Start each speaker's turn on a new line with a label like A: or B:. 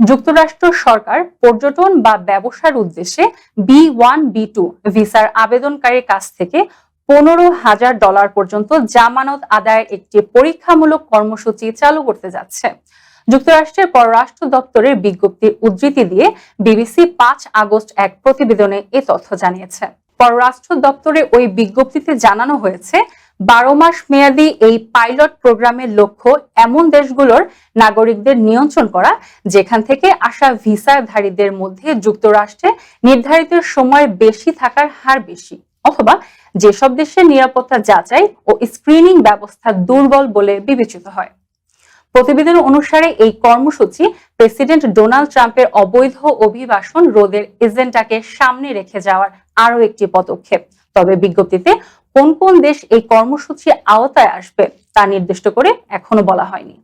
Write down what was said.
A: যুক্তরাষ্ট্র সরকার পর্যটন বা ব্যবসার উদ্দেশ্যে বি ওয়ান, বি টু ভিসার আবেদনকারীর কাছ থেকে পনেরো হাজার ডলার পর্যন্ত জামানত আদায়ের একটি পরীক্ষামূলক কর্মসূচি চালু করতে যাচ্ছে। যুক্তরাষ্ট্রের পররাষ্ট্র দপ্তরের বিজ্ঞপ্তির উদ্ধৃতি দিয়ে বিবিসি পাঁচ আগস্ট এক প্রতিবেদনে এ তথ্য জানিয়েছে। পররাষ্ট্র দপ্তরে ওই বিজ্ঞপ্তিতে জানানো হয়েছে বারো মাস মেয়াদী এই পাইলট প্রোগ্রামের লক্ষ্য এমন দেশগুলোর নাগরিকদের নিয়ন্ত্রণ করা, যেখান থেকে আসা ভিসাধারীদের মধ্যে যুক্তরাষ্ট্রে নির্ধারিত সময় বেশি থাকার হার বেশি, অথবা যেসব দেশের নিরাপত্তা যাচাই ও স্ক্রিনিং ব্যবস্থা দুর্বল বলে বিবেচিত হয়। প্রতিবেদন অনুসারে এই কর্মসূচি প্রেসিডেন্ট ডোনাল্ড ট্রাম্পের অবৈধ অভিবাসন রোধের এজেন্ডাকে সামনে রেখে যাওয়ার আরও একটি পদক্ষেপ। তবে বিজ্ঞপ্তিতে কোন কোন দেশ এই কর্মসূচির আওতায় আসবে তা নির্দিষ্ট করে এখনও বলা হয়নি।